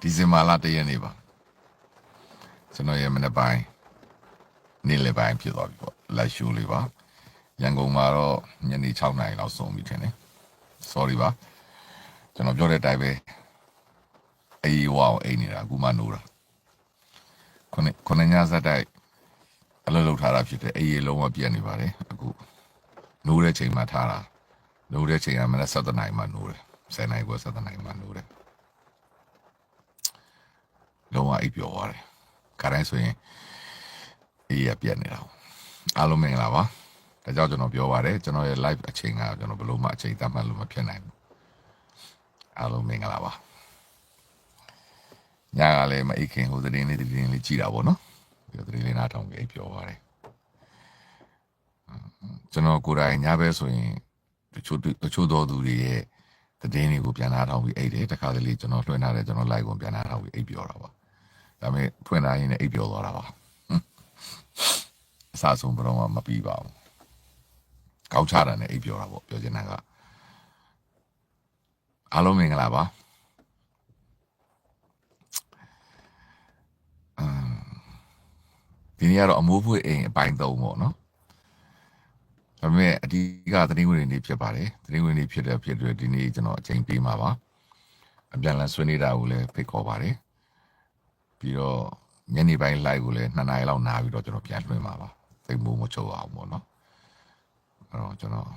ဒီဇင်ဘာလတရက်နေ့ပါကျွန်တော်ရဲ့မနေ့ပိုင်းနေ့လယ်ပိုင်းဖြစ်သွားပြီပေါ့လိုက်ရှိုးလေးပါရန်ကုန်မှာတော့ညနေ6နာရီလောက်ဆုံးပြီထင်တယ် sorry ပါကျွန်တော်ပြောတဲ့အတိုင်းပဲအေးဝါအိမ်နေတာအခုမှနိုးတာခုနခုနညစတိုက်အလုပ်လုပ်ထားတာဖြစ်တယ်အေးလုံးဝပြတ်နေပါတယ်အခုနိုးတဲ့ချိန်မှာထားတာနိုးတဲ့ချိန်ကမနက်7နာရီမှနိုးတယ်10နာရီက7နာရီမှနိုးတယ် လုံးဝအိပ်ပျော်သွားတယ်ခါတိုင်းဆိုရင်အေးရပြတ်နေတာပေါ့အားလုံးမင်္ဂလာပါဒါကြောင့်ကျွန်တော်ပြောပါတယ်ကျွန်တော်ရဲ့ live အချိန်ကကျွန်တော်ဘယ်လို့မှအချိန်သတ်မှတ်လို့မဖြစ်နိုင်ဘူးအားလုံးမင်္ဂလာပါညကလည်းမအိတ်ခင်ဟိုသတင်းလေးသတင်းလေးကြည့်တာပေါ့နော်ဒီသတင်းလေးနားထောင်ပြီးအိပ်ပျော်ပါတယ်ကျွန်တော်ကိုယ်တိုင်ညဘဲဆိုရင်တချို့တချို့တော်သူတွေရဲ့သတင်းတွေကိုပြန်လာထောင်ပြီးအိတ်တယ်တခါတလေကျွန်တော်လွှင့်ထားတယ်ကျွန်တော် live ကိုပြန်လာထောင်ပြီးအိပ်ပျော်တာပါ ဒါပေမဲ့ဖွင့်လာရင်လည်းအိပ်ပျော်သွားတာပါအစားဆုံးဘယ်တော့မှမပြီးပါဘူးကောင်းချတာနဲ့အိပ်ပျော်တာပေါ့ပြောချင်တာကအားလုံးမင်္ဂလာပါအမ်ဒီနေ့ကတော့အမိုးဖွေအိမ်အပိုင်း၃ပေါ့နော်ဒါပေမဲ့အဓိကသတင်းဝင်တွေဖြစ်ပါတယ်သတင်းဝင်တွေဖြစ်တဲ့ဖြစ်တဲ့ဒီနေ့ကျွန်တော်အချိန်ပေးမှာပါအပြန်အလှန်ဆွေးနွေးတာကိုလည်းဖိတ်ခေါ်ပါတယ် ပြီးတော့ညနေပိုင်း live ကိုလည်း2နာရီလောက်နားပြီးတော့ကျွန်တော်ပြန်လွှင့်မှာပါသိမိုးမချုပ်အောင်ပေါ့နော်အဲ့တော့ကျွန်တော်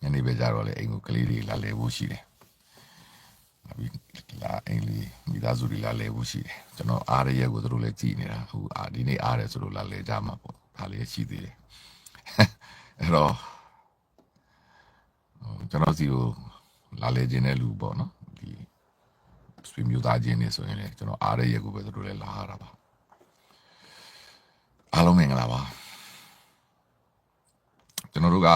ညနေပဲကြတော့လေအိမ်ကိုကလေးတွေလာလဲဖို့ရှိတယ်နောက်ပြီးလာအိမ်လေးမိသားစုတွေလာလဲဖို့ရှိတယ်ကျွန်တော်အားရရက်ကိုသူတို့လည်းကြည်နေတာအခုအာဒီနေ့အားတယ်ဆိုလို့လာလဲကြမှာပေါ့ဒါလေးရှိသေးတယ်အဲ့တော့ဟိုကျွန်တော်စီကိုလာလဲခြင်းတဲ့လူပေါ့နော်ဒီ ဆွေမျိုးသားချင်းနေဆိုရင်လည်းကျွန်တော်အားရရက်ကိုပဲသူတို့လည်းလာရတာပါအားလုံးမင်္ဂလာပါကျွန်တော်တို့က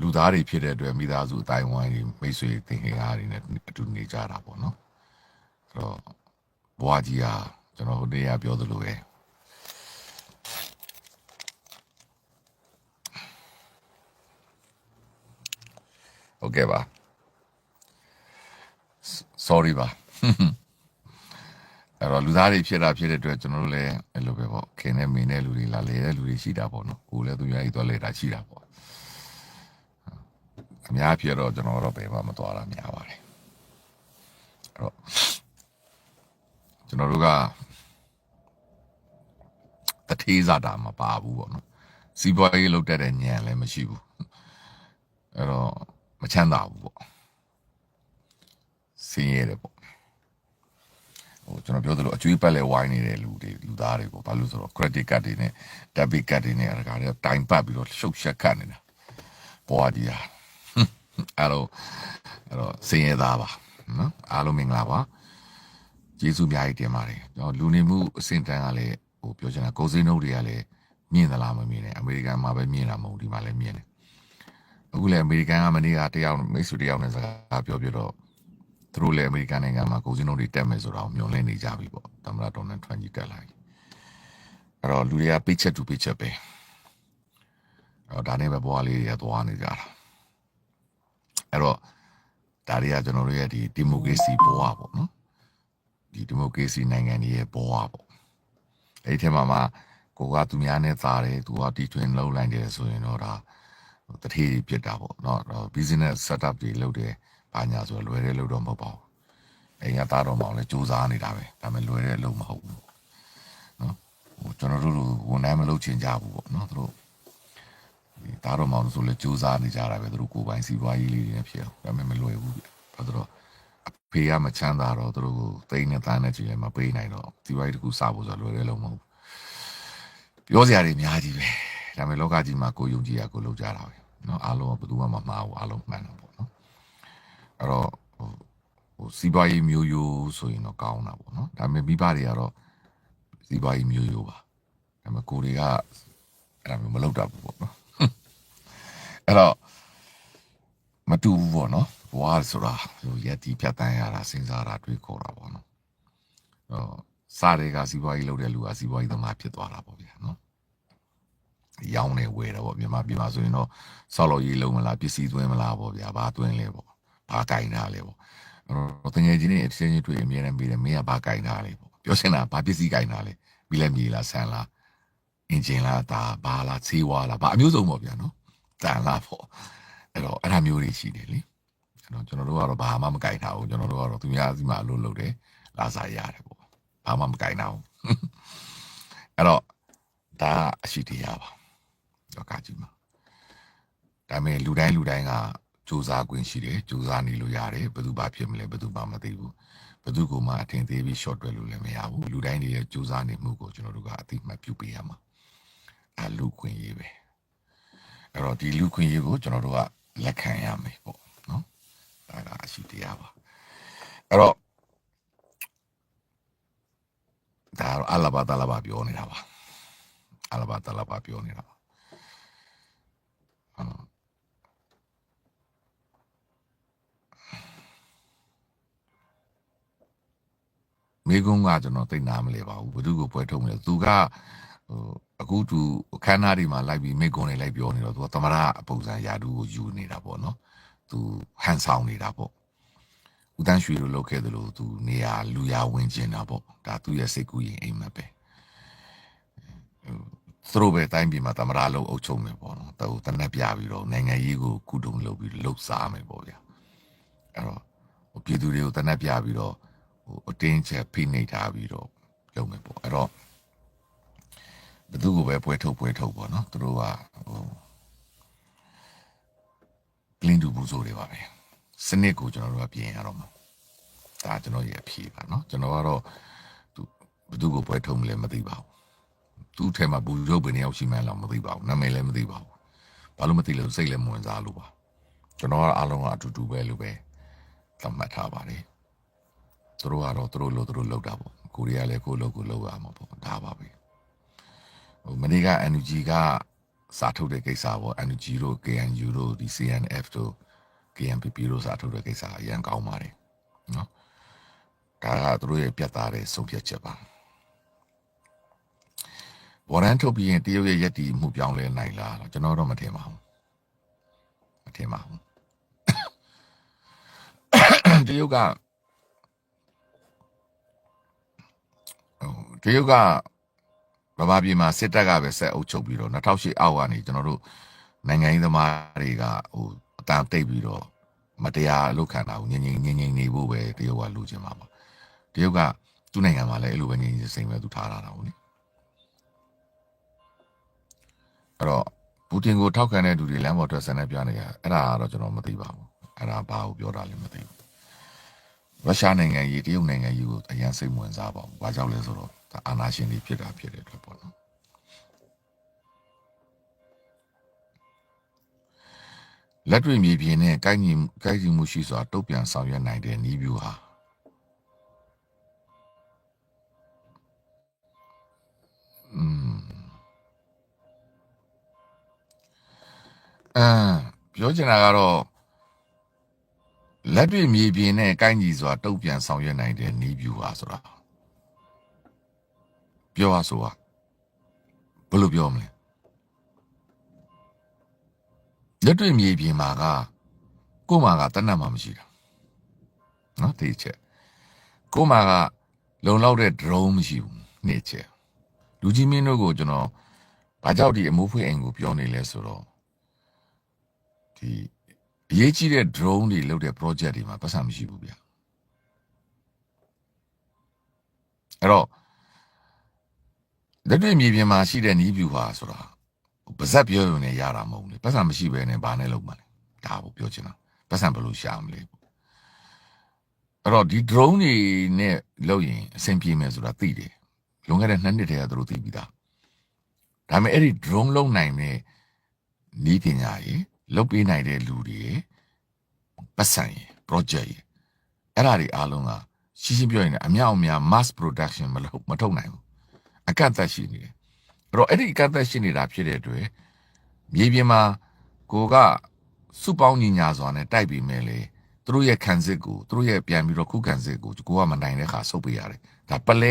လူသားတွေဖြစ်တဲ့အတွက်မိသားစုအတိုင်းဝိုင်းတွေမိတ်ဆွေသင်္ကေတတွေနဲ့အတူနေကြတာပေါ့နော်အဲ့တော့ဘွားကြီးဟာကျွန်တော်ဟိုနေ့ကပြောသလိုပဲဟုတ်ကဲ့ပါ sorry ပါအဲ့တော့လူသားတွေဖြစ်တာဖြစ်တဲ့အတွက်ကျွန်တော်တို့လည်းအဲ့လိုပဲပေါ့ခင်နဲ့မင်းနဲ့လူတွေလာလေတဲ့လူတွေရှိတာပေါ့နော်ကိုယ်လည်းသူများကြီးသွားလေတာရှိတာပေါ့အများဖြစ်တော့ကျွန်တော်တော့ဘယ်မှမသွားတာများပါတယ်အဲ့တော့ကျွန်တော်တို့ကတထေးစားတာမပါဘူးပေါ့နော်စီးပွားရေးလုပ်တတ်တဲ့ညံလည်းမရှိဘူးအဲ့တော့မချမ်းသာဘူးပေါ့ စင်းရဲတယ်ပေါ့ဟိုကျွန်တော်ပြောသလိုအကျွေးပတ်လဲဝိုင်းနေတဲ့လူတွေလူသားတွေပေါ့ဘာလို့ဆိုတော့ credit card တွေနဲ့ debit card တွေနဲ့အရာတွေတိုင်ပတ်ပြီးတော့ရှုပ်ရှက်ခတ်နေတာပေါ်အဒီယာအဲ့တော့အဲ့တော့စင်ရသားပါနော်အားလုံးမင်္ဂလာပါကျေးဇူးအများကြီးတင်ပါတယ်ကျွန်တော်လူနေမှုအဆင့်တန်းကလည်းဟိုပြောချင်တာကိုစိနှုတ်တွေကလည်းမြင့်သလားမမြင့်နဲ့အမေရိကန်မှာပဲမြင့်တာမဟုတ်ဒီမှာလည်းမြင့်တယ်အခုလည်းအမေရိကန်ကမနေ့ကတယောက်မိတ်ဆွေတယောက်နဲ့စကားပြောပြတော့ သူတို့လည်းအမေရိကန်နိုင်ငံမှာကိုစင်းတို့တွေတက်မယ်ဆိုတော့မျှော်လင့်နေကြပြီပေါ့သမ္မတဒေါ်နယ်ထရန့်ကြီးတက်လာပြီအဲ့တော့လူတွေကပိတ်ချက်တူပိတ်ချက်ပဲအဲ့တော့ဒါနဲ့ပဲဘွားလေးတွေကသွားနေကြတာအဲ့တော့ဒါတွေကကျွန်တော်တို့ရဲ့ဒီဒီမိုကရေစီဘဝပေါ့နော်ဒီဒီမိုကရေစီနိုင်ငံကြီးရဲ့ဘဝပေါ့အဲ့ဒီထဲမှာမှကိုကသူများနဲ့သားတယ်သူကတီထွင်လုံးလိုက်တယ်ဆိုရင်တော့ဒါတတိယဖြစ်တာပေါ့နော် business setup တွေလုပ်တယ် ဘာညာဆိုလွယ်တဲ့လို့တော့မဟုတ်ပါဘူးအိမ်ကသားတော်မောင်လည်းစူးစမ်းနေတာပဲဒါပေမဲ့လွယ်တဲ့လို့မဟုတ်ဘူးနော်ဟိုကျွန်တော်တို့လိုဝန်ထမ်းမလုပ်ချင်ကြဘူးပေါ့နော်သူတို့ဒီသားတော်မောင်ဆိုလည်းစူးစမ်းနေကြတာပဲသူတို့ကိုယ်ပိုင်စီးပွားရေးလေးတွေနဲ့ဖြစ်အောင်ဒါပေမဲ့မလွယ်ဘူးပြဘာလို့တော့အဖေကမချမ်းသာတော့သူတို့ကိုတိတ်နဲ့တန်းနဲ့ကြည့်လည်းမပေးနိုင်တော့စီးပွားရေးတစ်ခုစဖို့ဆိုလွယ်တယ်လို့မဟုတ်ဘူးပြောစရာတွေအများကြီးပဲဒါပေမဲ့လောကကြီးမှာကိုယုံကြည်ရကိုလုပ်ကြတာပဲနော်အားလုံးကဘယ်သူမှမမှားဘူးအားလုံးမှန်တယ်ပေါ့နော် အဲ့တော့ဟိုဟိုစီးပွားရေးမျိုးရိုးဆိုရင်တော့ကောင်းတာပေါ့နော်ဒါပေမဲ့မိဘတွေကတော့စီးပွားရေးမျိုးရိုးပါဒါပေမဲ့ကိုတွေကအဲ့ဒါမျိုးမလုပ်တတ်ဘူးပေါ့နော်အဲ့တော့မတူဘူးပေါ့နော်ဘဝဆိုတာဟိုရက်တီဖြတ်တန်းရတာစဉ်းစားတာတွေးခေါ်တာပေါ့နော်ဟိုစားတွေကစီးပွားရေးလုပ်တဲ့လူကစီးပွားရေးသမားဖြစ်သွားတာပေါ့ဗျာနော်ရောင်းနေဝယ်တော့ဗောမြန်မာပြည်မှာဆိုရင်တော့ဆောက်လို့ရေးလုံးမလားပစ္စည်းသွင်းမလားဗောဗျာဘာသွင်းလဲဗော ဘာကင်တာလဲဗောတော့တငယ်ချင်းတွေအချင်းချင်းတွေ့အမြဲတမ်းပြီးတယ်မင်းကဘာကင်တာလဲပေါ့ပြောစင်တာဘာပစ္စည်းကင်တာလဲပြီးလဲမြေလားဆန်လားအင်ဂျင်လားဒါဘာလားဈေးဝါလားဘာအမျိုးစုံပေါ့ဗျာနော်တန်လားပေါ့အဲ့တော့အဲ့ဒါမျိုးတွေရှိတယ်လေအဲ့တော့ကျွန်တော်တို့ကတော့ဘာမှမကင်တာဘူးကျွန်တော်တို့ကတော့သူများစီမှာအလုပ်လုပ်တယ်လာစားရတယ်ပေါ့ဘာမှမကင်တာဘူးအဲ့တော့ဒါအရှိတရားပါတော့ကကြည့်မှာဒါပေမဲ့လူတိုင်းလူတိုင်းက စူးစမ်းခွင့်ရှိတယ်စူးစမ်းနေလို့ရတယ်ဘယ်သူဘာဖြစ်မလဲဘယ်သူမှမသိဘူးဘယ်သူကမှအထင်သေးပြီး short တွဲလို့လည်းမရဘူးလူတိုင်းတွေရဲ့စူးစမ်းနေမှုကိုကျွန်တော်တို့ကအသိမှတ်ပြုပေးရမှာအဲလူခွင့်ရေးပဲအဲ့တော့ဒီလူခွင့်ရေးကိုကျွန်တော်တို့ကလက်ခံရမယ်ပေါ့နော်ဒါကအရှိတရားပါအဲ့တော့ဒါတော့အလဘာတလဘာပြောနေတာပါအလဘာတလဘာပြောနေတာပါ မိကုန်းကကျွန်တော်သိနာမလဲပါဘူးဘယ်သူကိုပွဲထုတ်မလဲသူကဟိုအခုသူအခမ်းအနားတွေမှာလိုက်ပြီးမိကုန်းတွေလိုက်ပြောနေတော့သူကသမရအပုံစံယာတူကိုယူနေတာပေါ့နော်သူဟန်ဆောင်နေတာပေါ့ဦးတန်းရွှေလိုလုပ်ခဲ့တယ်လို့သူနေရာလူရဝင်ကျင်တာပေါ့ဒါသူရဲ့စိတ်ကူးရင်အိမ်မက်ပဲဟိုသူတို့ပဲတိုင်းပြည်မှာသမရလုံးအုပ်ချုပ်မယ်ပေါ့နော်သူတနက်ပြပြီးတော့နိုင်ငံရေးကိုကုတုံလုပ်ပြီးလှုပ်ရှားမယ်ပေါ့ဗျာအဲ့တော့ဟိုပြည်သူတွေကိုတနက်ပြပြီးတော့ ဟိုအတင်းချက်ဖိနှိပ်ထားပြီးတော့လုပ်မယ်ပေါ့အဲ့တော့ဘယ်သူကိုပဲပွဲထုတ်ပွဲထုတ်ပေါ့နော်သူတို့ကဟိုကလင်းတူဘူးဆိုတွေပါပဲစနစ်ကိုကျွန်တော်တို့ကပြင်ရတော့မှာဒါကျွန်တော်ရဲ့အဖြေပါနော်ကျွန်တော်ကတော့သူဘယ်သူကိုပွဲထုတ်မလဲမသိပါဘူးသူ့ထဲမှာဘူးရုပ်ပင်တယောက်ရှိမှန်းတော့မသိပါဘူးနာမည်လည်းမသိပါဘူးဘာလို့မသိလို့စိတ်လည်းမဝင်စားလို့ပါကျွန်တော်ကအားလုံးကအတူတူပဲလို့ပဲသတ်မှတ်ထားပါတယ် သူတို့ကတော့သူတို့လို့သူတို့လောက်တာပေါ့ကိုရီးယားလည်းကိုယ့်လို့ကိုယ်လောက်ရမှာပေါ့ဒါပါပဲဟိုမနေ့က NUG ကစာထုတ်တဲ့ကိစ္စပေါ့ NUG တို့ KNU တို့ဒီ CNF တို့ KNPP တို့စာထုတ်တဲ့ကိစ္စအရင်ကောင်းပါတယ်နော်ဒါကသူတို့ရဲ့ပြတ်သားတဲ့ဆုံးဖြတ်ချက်ပါဝရန်ထုတ်ပြီးရင်တရုတ်ရဲ့ယက်တီမှုပြောင်းလဲနိုင်လားတော့ကျွန်တော်တော့မထင်ပါဘူးမထင်ပါဘူးတရုတ်က တရုတ်ကဗမာပြည်မှာစစ်တပ်ကပဲဆက်အုပ်ချုပ်ပြီးတော့2008အောက်ကနေကျွန်တော်တို့နိုင်ငံရေးသမားတွေကဟိုအတန်တိတ်ပြီးတော့မတရားအလုပ်ခံတာကိုငြိမ်ငြိမ်ငြိမ်ငြိမ်နေဖို့ပဲတရုတ်ကလူချင်မှာပါတရုတ်ကသူ့နိုင်ငံမှာလည်းအဲ့လိုပဲငြိမ်ငြိမ်စိမ်ပဲသူထားတာတာကိုလေအဲ့တော့ပူတင်ကိုထောက်ခံတဲ့လူတွေလမ်းပေါ်ထွက်ဆန္ဒပြနေကြအဲ့ဒါကတော့ကျွန်တော်မသိပါဘူးအဲ့ဒါဘာကိုပြောတာလဲမသိဘူးရုရှားနိုင်ငံကြီးတရုတ်နိုင်ငံကြီးကိုအရင်စိတ်ဝင်စားပါဘူး။ဘာကြောင့်လဲဆိုတော့ ဒါအာဏာရှင်တွေဖြစ်တာဖြစ်တဲ့အတွက်ပေါ့နော်။လက်တွေ့မြေပြင်နဲ့ကိုက်ညီကိုက်ညီမှုရှိစွာတုတ်ပြန်ဆောင်ရွက်နိုင်တဲ့နီးဗျူဟာอืมအာပြောချင်တာကတော့လက်တွေ့မြေပြင်နဲ့ကိုင်းကြီးစွာတုတ်ပြန်ဆောင်ရွက်နိုင်တဲ့နီးဗျူဟာဆိုတာ ပြောရဆိုဟာဘယ်လိုပြောမလဲလက်တွေ့မြေပြင်မှာကကို့မှာကတနတ်မှမရှိတာနော်ဒီချက်ကို့မှာကလုံလောက်တဲ့ drone မရှိဘူးနေ့ချက်လူကြီးမင်းတို့ကိုကျွန်တော်ဘာကြောင့်ဒီအမိုးဖွေးအိမ်ကိုပြောနေလဲဆိုတော့ဒီအရေးကြီးတဲ့ drone တွေလုပ်တဲ့ project တွေမှာပတ်စံမရှိဘူးဗျအဲ့တော့ လက်တွေ့မြေပြင်မှာရှိတဲ့နီးဗျူဟာဆိုတာပါဇက်ပြောရုံနဲ့ရတာမဟုတ်ဘူးလေပတ်စံမရှိဘဲနဲ့ဘာနဲ့လုပ်မှာလဲဒါကိုပြောချင်တာပတ်စံဘယ်လိုရှာမလဲအဲ့တော့ဒီ drone တွေနဲ့လုပ်ရင်အဆင်ပြေမယ်ဆိုတာသိတယ်လွန်ခဲ့တဲ့နှစ်နှစ်တည်းကသူတို့သိပြီးသားဒါပေမဲ့အဲ့ဒီ drone လုံးနိုင်တဲ့နီးပညာကြီးလုပ်ပေးနိုင်တဲ့လူတွေပတ်စံရ project ရအဲ့ဒါတွေအားလုံးကရှင်းရှင်းပြောရင်လည်းအမြောက်အများ mass production မလုပ်မထုတ်နိုင်ဘူး အကန့်အသတ်ရှိနေတယ်အဲ့တော့အဲ့ဒီအကန့်အသတ်ရှိနေတာဖြစ်တဲ့အတွက်မြေပြင်မှာကိုကစုပေါင်းညီညာစွာနဲ့တိုက်ပြီးမယ်လေသူတို့ရဲ့ခံစစ်ကိုသူတို့ရဲ့ပြန်ပြီးတော့ခုခံစစ်ကိုကိုကမနိုင်တဲ့ခါဆုတ်ပေးရတယ်ဒါပလဲ